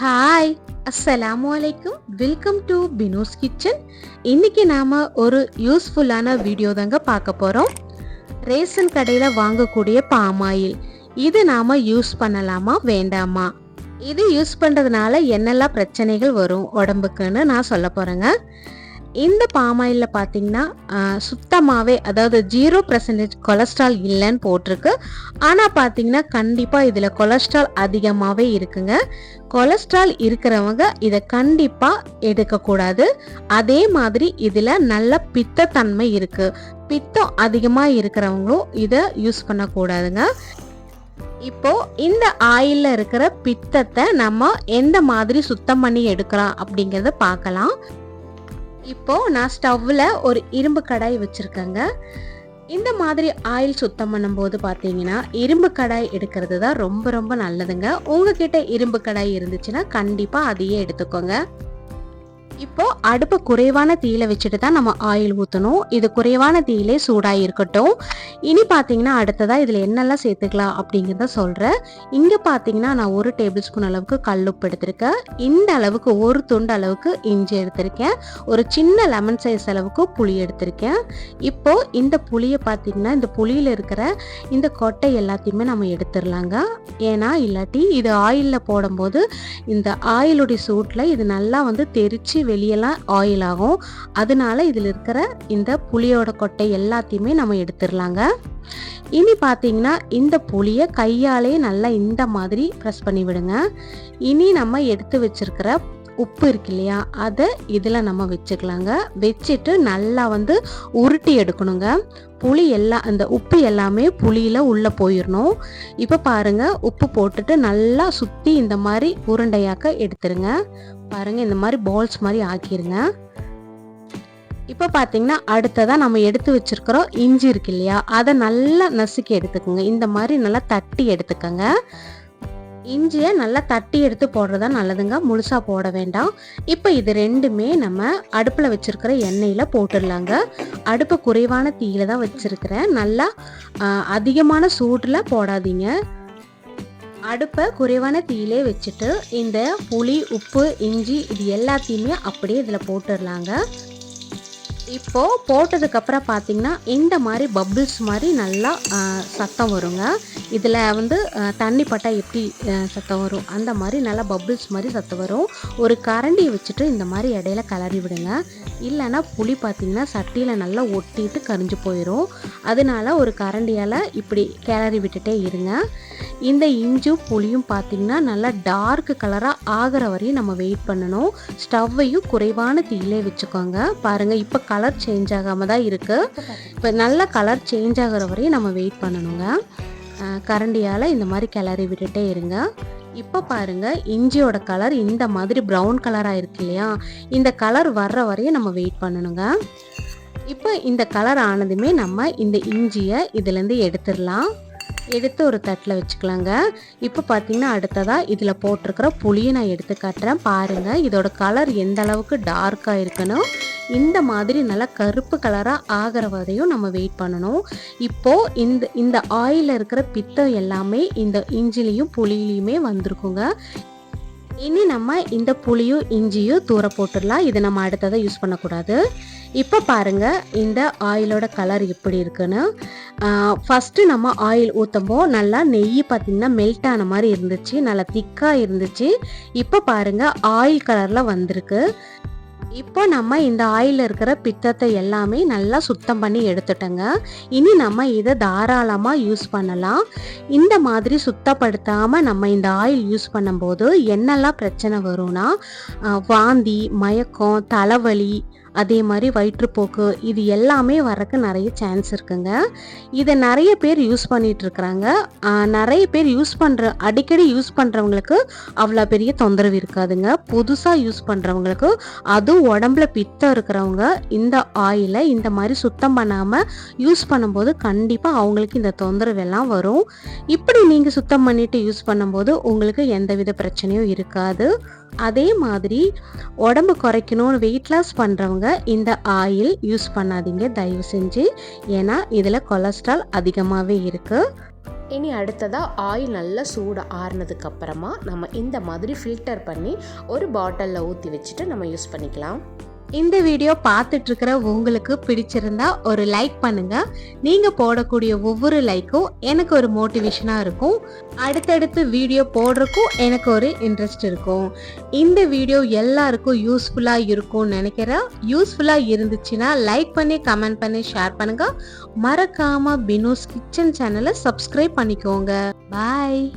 Hi அஸ்ஸலாமு வலைக்கும் welcome to பினோஸ் kitchen இன்னைக்கு நாம ஒரு யூஸ்ஃபுல்லான வீடியோ தாங்க பார்க்க போகிறோம் ரேஷன் கடையில் வாங்கக்கூடிய பாமாயில் இது நாம யூஸ் பண்ணலாமா வேண்டாமா? இது யூஸ் பண்ணுறதுனால என்னெல்லாம் பிரச்சனைகள் வரும் உடம்புக்குன்னு நான் சொல்ல போகிறேங்க இந்த பாமாயிலில் பார்த்தீங்கன்னா சுத்தமாகவே அதாவது ஜீரோ பர்சன்டேஜ் கொலஸ்ட்ரால் இல்லைன்னு போட்டிருக்கு. ஆனால் பார்த்தீங்கன்னா கண்டிப்பாக இதில் கொலஸ்ட்ரால் அதிகமாகவே இருக்குங்க. கொலஸ்ட்ரால் இருக்கிறவங்க இதை கண்டிப்பாக எடுக்கக்கூடாது. அதே மாதிரி இதில் நல்ல பித்தத்தன்மை இருக்குது பித்தம் அதிகமாக இருக்கிறவங்களும் இதை யூஸ் பண்ணக்கூடாதுங்க. இப்போ இந்த ஆயிலில் இருக்கிற பித்தத்தை நம்ம எந்த மாதிரி சுத்தம் பண்ணி எடுக்கலாம் அப்படிங்கிறத பார்க்கலாம். இப்போ நான் ஸ்டவ்வில் ஒரு இரும்பு கடாய் வச்சுருக்கேங்க. இந்த மாதிரி ஆயில் சுத்தம் பண்ணும்போது பார்த்தீங்கன்னா இரும்பு கடாய் எடுக்கிறது தான் ரொம்ப ரொம்ப நல்லதுங்க. உங்ககிட்ட இரும்பு கடாய் இருந்துச்சுன்னா கண்டிப்பாக அதையே எடுத்துக்கோங்க. இப்போ அடுப்பு குறைவான தீயில வச்சுட்டு தான் நம்ம ஆயில் ஊற்றணும் இது குறைவான தீயிலே சூடாக இருக்கட்டும் இனி பார்த்தீங்கன்னா அடுத்ததாக இதில் என்னெல்லாம் சேர்த்துக்கலாம் அப்படிங்கிறத சொல்கிறேன் இங்கே பார்த்தீங்கன்னா நான் ஒரு டேபிள் ஸ்பூன் அளவுக்கு கல்லுப்பு எடுத்திருக்கேன். இந்த அளவுக்கு ஒரு துண்டு அளவுக்கு இஞ்சி எடுத்திருக்கேன். ஒரு சின்ன லெமன் சைஸ் அளவுக்கு புளி எடுத்திருக்கேன். இப்போ இந்த புளியை பார்த்தீங்கன்னா இந்த புளியில் இருக்கிற இந்த கொட்டை எல்லாத்தையுமே நம்ம எடுத்துடலாங்க. ஏன்னா இல்லாட்டி இது ஆயிலில் போடும்போது இந்த ஆயிலுடைய சூட்டில் இது நல்லா வந்து தெரிச்சு வெளியெல்லாம் ஆயில் ஆகும். அதனால இதில் இருக்கிற இந்த புளியோட கொட்டை எல்லாத்தையுமே நம்ம எடுத்துடலாங்க. இனி பார்த்தீங்கன்னா இந்த புளியை கையாலே நல்லா இந்த மாதிரி ப்ரெஸ் பண்ணி விடுங்க. இனி நம்ம எடுத்து வச்சிருக்கிற உப்பு இருக்கு இல்லையா அதை இதில் நம்ம வச்சுக்கலாங்க. வச்சுட்டு நல்லா வந்து உருட்டி எடுக்கணுங்க. புளி எல்லாம் அந்த உப்பு எல்லாமே புளியில் உள்ளே போயிடணும் இப்போ பாருங்க உப்பு போட்டுட்டு நல்லா சுற்றி இந்த மாதிரி உருண்டையாக்க எடுத்துருங்க. பாருங்கள் இந்த மாதிரி பால்ஸ் மாதிரி ஆக்கிருங்க. இப்போ பார்த்தீங்கன்னா அடுத்ததாக நம்ம எடுத்து வச்சிருக்கிறோம் இஞ்சி இருக்கு இல்லையா அதை நல்லா நசுக்கி எடுத்துக்கோங்க. இந்த மாதிரி நல்லா தட்டி எடுத்துக்கோங்க. இஞ்சியை நல்லா தட்டி எடுத்து போடுறது தான் நல்லதுங்க. முழுசாக போட வேண்டாம். இப்போ இது ரெண்டுமே நம்ம அடுப்பில் வச்சுருக்கிற எண்ணெயில் போட்டுடலாங்க. அடுப்பு குறைவான தீயில தான் வச்சுருக்கிறேன். நல்லா அதிகமான சூட்டில் போடாதீங்க. அடுப்பை குறைவான தீயிலே வச்சுட்டு இந்த புளி உப்பு இஞ்சி இது எல்லாத்தையுமே அப்படியே இதில் போட்டுடலாங்க. இப்போது போட்டதுக்கப்புறம் பார்த்தீங்கன்னா இந்த மாதிரி பப்புள்ஸ் மாதிரி நல்லா சத்தம் வருங்க. இதில் வந்து தண்ணி பட்டால் எப்படி சத்தம் வரும்? அந்த மாதிரி நல்லா பப்புள்ஸ் மாதிரி சத்தம் வரும். ஒரு கரண்டி வச்சுட்டு இந்த மாதிரி இடையில கிளறி விடுங்க. இல்லைன்னா புளி பார்த்தீங்கன்னா சட்டியில் நல்லா ஒட்டிட்டு கரிஞ்சு போயிடும் அதனால ஒரு கரண்டியால் இப்படி கிளறி விட்டுட்டே இருங்க. இந்த இஞ்சும் புளியும் பார்த்தீங்கன்னா நல்லா டார்க் கலராக ஆகிற வரையும் நம்ம வெயிட் பண்ணணும். ஸ்டவ்வையும் குறைவான தீயிலே வச்சுக்கோங்க. பாருங்கள் இப்போ கலர் கலர் சேஞ்ச் ஆகாமல் தான் இருக்குது இப்போ நல்ல கலர் சேஞ்ச் ஆகிற வரையும் நம்ம வெயிட் பண்ணணுங்க. கரண்டியால் இந்த மாதிரி கிளறி விட்டுட்டே இருங்க. இப்போ பாருங்க இஞ்சியோட கலர் இந்த மாதிரி ப்ரௌன் கலராக இருக்கு இல்லையா? இந்த கலர் வர்ற வரையும் நம்ம வெயிட் பண்ணணுங்க. இப்போ இந்த கலர் ஆனதுமே நம்ம இந்த இஞ்சியை இதுலேருந்து எடுத்துடலாம். எடுத்து ஒரு தட்டில் வச்சுக்கலாங்க. இப்போ பார்த்தீங்கன்னா அடுத்ததாக இதில் போட்டிருக்கிற புளியை நான் எடுத்து காட்டுறேன். பாருங்கள் இதோட கலர் எந்த அளவுக்கு டார்க்காக இருக்கணும் இந்த மாதிரி நல்லா கருப்பு கலராக ஆகிற வரையும் நம்ம வெயிட் பண்ணணும். இப்போது இந்த இந்த ஆயிலில் இருக்கிற பித்தம் எல்லாமே இந்த இஞ்சிலையும் புளியிலையுமே வந்திருக்குங்க. இனி நம்ம இந்த புளியும் இஞ்சியும் தூர போட்டுடலாம். இதை நம்ம அடுத்ததை யூஸ் பண்ணக்கூடாது. இப்போ பாருங்க இந்த ஆயிலோட கலர் எப்படி இருக்குன்னு. ஃபஸ்ட்டு நம்ம ஆயில் ஊற்றும்போ நல்லா நெய் பார்த்திங்கன்னா மெல்ட் ஆன மாதிரி இருந்துச்சு. நல்லா திக்காக இருந்துச்சு. இப்போ பாருங்கள் ஆயில் கலரில் வந்திருக்கு. இப்போ நம்ம இந்த ஆயிலில் இருக்கிற பித்தத்தை எல்லாமே நல்லா சுத்தம் பண்ணி எடுத்துட்டோங்க. இனி நம்ம இதை தாராளமாக யூஸ் பண்ணலாம். இந்த மாதிரி சுத்தப்படுத்தாமல் நம்ம இந்த ஆயில் யூஸ் பண்ணும்போது என்னெல்லாம் பிரச்சனை வரும்னா வாந்தி மயக்கம் தலைவலி அதே மாதிரி வயிற்றுப்போக்கு இது எல்லாமே வரக்கு நிறைய சான்ஸ் இருக்குங்க. இதை நிறைய பேர் யூஸ் பண்ணிட்டு இருக்கிறாங்க. நிறைய பேர் யூஸ் பண்ணுற அடிக்கடி யூஸ் பண்ணுறவங்களுக்கு அவ்வளோ பெரிய தொந்தரவு இருக்காதுங்க. புதுசாக யூஸ் பண்ணுறவங்களுக்கு அதுவும் உடம்புல பித்தம் இருக்கிறவங்க இந்த ஆயிலை இந்த மாதிரி சுத்தம் பண்ணாமல் யூஸ் பண்ணும்போது கண்டிப்பாக அவங்களுக்கு இந்த தொந்தரவு எல்லாம் வரும். இப்படி நீங்கள் சுத்தம் பண்ணிட்டு யூஸ் பண்ணும்போது உங்களுக்கு எந்தவித பிரச்சனையும் இருக்காது. அதே மாதிரி உடம்பு குறைக்கணும்னு வெயிட் லாஸ் பண்ணுறவங்க இந்த ஆயில் யூஸ் பண்ணாதீங்க. தயவு செஞ்சு. ஏன்னா இதில் கொலஸ்ட்ரால் அதிகமாகவே இருக்குது இனி அடுத்ததாக ஆயில் நல்லா சூடு ஆறுனதுக்கு அப்புறமா நம்ம இந்த மாதிரி ஃபில்டர் பண்ணி ஒரு பாட்டிலில் ஊற்றி வச்சுட்டு நம்ம யூஸ் பண்ணிக்கலாம். இந்த வீடியோ பார்த்துட்டு இருக்கிற உங்களுக்கு பிடிச்சிருந்தா ஒரு லைக் பண்ணுங்க. நீங்க போடக்கூடிய ஒவ்வொரு லைக்கும் எனக்கு ஒரு மோட்டிவேஷனா இருக்கும். அடுத்தடுத்து வீடியோ போடுறக்கும் எனக்கு ஒரு இன்ட்ரெஸ்ட் இருக்கும். இந்த வீடியோ எல்லாருக்கும் யூஸ்ஃபுல்லா இருக்கும்னு நினைக்கிறேன் யூஸ்ஃபுல்லா இருந்துச்சுன்னா லைக் பண்ணி கமெண்ட் பண்ணி ஷேர் பண்ணுங்க. மறக்காம பினோஸ் கிச்சன் சேனலை சப்ஸ்கிரைப் பண்ணிக்கோங்க. பாய்